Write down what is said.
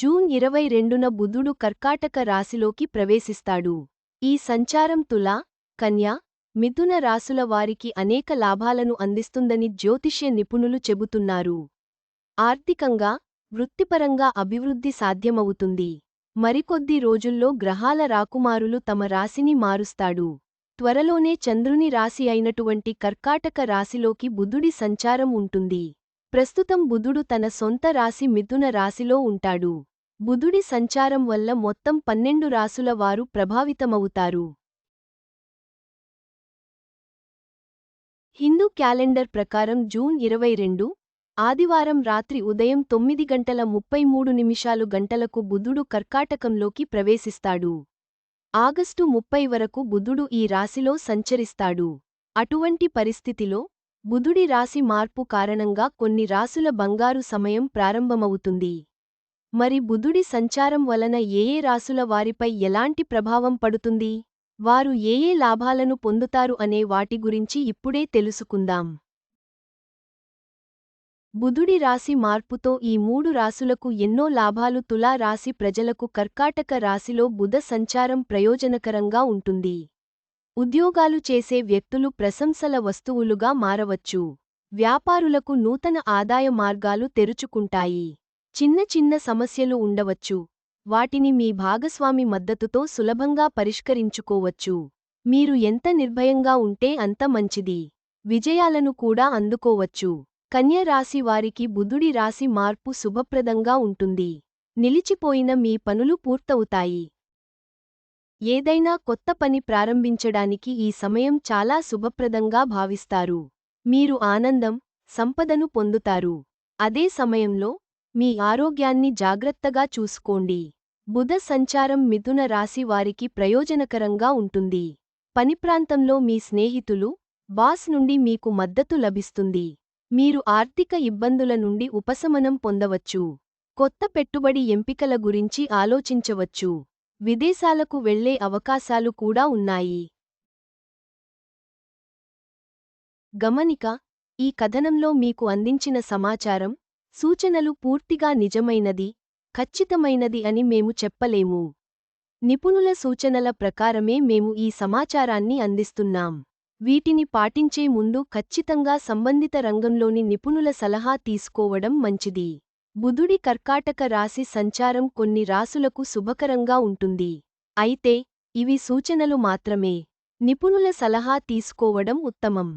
June ఇరవై రెండున బుధుడు కర్కాటక రాశిలోకి ప్రవేశిస్తాడు. ఈ సంచారం తుల కన్య మిథున రాసుల వారికి అనేక లాభాలను అందిస్తుందని జ్యోతిష్య నిపుణులు చెబుతున్నారు. ఆర్థికంగా వృత్తిపరంగా అభివృద్ధి సాధ్యమవుతుంది. మరికొద్ది రోజుల్లో గ్రహాల రాకుమారులు తమ రాశిని మారుస్తాడు. త్వరలోనే చంద్రుని రాశి అయినటువంటి కర్కాటక రాశిలోకి బుధుడి సంచారం ఉంటుంది. ప్రస్తుతం బుధుడు తన సొంత రాశి మిథున రాశిలో ఉంటాడు. బుధుడి సంచారం వల్ల మొత్తం పన్నెండు రాసుల వారు ప్రభావితమవుతారు. హిందూ క్యాలెండర్ ప్రకారం జూన్ ఇరవై రెండు ఆదివారం రాత్రి ఉదయం తొమ్మిది గంటల ముప్పై మూడు నిమిషాలు గంటలకు బుధుడు కర్కాటకంలోకి ప్రవేశిస్తాడు. ఆగస్టు ముప్పై వరకు బుధుడు ఈ రాశిలో సంచరిస్తాడు. అటువంటి పరిస్థితిలో బుధుడి రాశి మార్పు కారణంగా కొన్ని రాసుల బంగారు సమయం ప్రారంభమవుతుంది. మరి బుధుడి సంచారం వలన ఏయే రాసుల వారిపై ఎలాంటి ప్రభావం పడుతుంది? వారు ఏయే లాభాలను పొందుతారు అనే వాటి గురించి ఇప్పుడే తెలుసుకుందాం. బుధుడి రాశి మార్పుతో ఈ మూడు రాసులకు ఎన్నో లాభాలు తులా రాశి ప్రజలకు కర్కాటక రాశిలో బుధ సంచారం ప్రయోజనకరంగా ఉంటుంది. ఉద్యోగాలు చేసే వ్యక్తులు ప్రశంసల వస్తువులుగా మారవచ్చు. వ్యాపారులకు నూతన ఆదాయ మార్గాలు తెరుచుకుంటాయి. చిన్న చిన్న సమస్యలు ఉండవచ్చు. వాటిని మీ భాగస్వామి మద్దతుతో సులభంగా పరిష్కరించుకోవచ్చు. మీరు ఎంత నిర్భయంగా ఉంటే అంత మంచిది. విజయాలను కూడా అందుకోవచ్చు. కన్య రాశి వారికి బుధుడి రాశి మార్పు శుభప్రదంగా ఉంటుంది. నిలిచిపోయిన మీ పనులు పూర్తవుతాయి. ఏదైనా కొత్త పని ప్రారంభించడానికి ఈ సమయం చాలా శుభప్రదంగా భావిస్తారు. మీరు ఆనందం సంపదను పొందుతారు. అదే సమయంలో మీ ఆరోగ్యాన్ని జాగ్రత్తగా చూసుకోండి. బుధ సంచారం మిథున రాశి వారికి ప్రయోజనకరంగా ఉంటుంది. పని ప్రాంతంలో మీ స్నేహితులు బాస్ నుండి మీకు మద్దతు లభిస్తుంది. మీరు ఆర్థిక ఇబ్బందుల నుండి ఉపశమనం పొందవచ్చు. కొత్త పెట్టుబడి ఎంపికల గురించి ఆలోచించవచ్చు. విదేశాలకు వెళ్ళే అవకాశాలు కూడా ఉన్నాయి. గమనిక ఈ కథనంలో మీకు అందించిన సమాచారం సూచనలు పూర్తిగా నిజమైనది ఖచ్చితమైనది అని మేము చెప్పలేము. నిపుణుల సూచనల ప్రకారమే మేము ఈ సమాచారాన్ని అందిస్తున్నాం. వీటిని పాటించే ముందు ఖచ్చితంగా సంబంధిత రంగంలోని నిపుణుల సలహా తీసుకోవడం మంచిది. బుధుడి కర్కాటక రాశి సంచారం కొన్ని రాసులకు శుభకరంగా ఉంటుంది. అయితే ఇవి సూచనలు మాత్రమే. నిపుణుల సలహా తీసుకోవడం ఉత్తమం.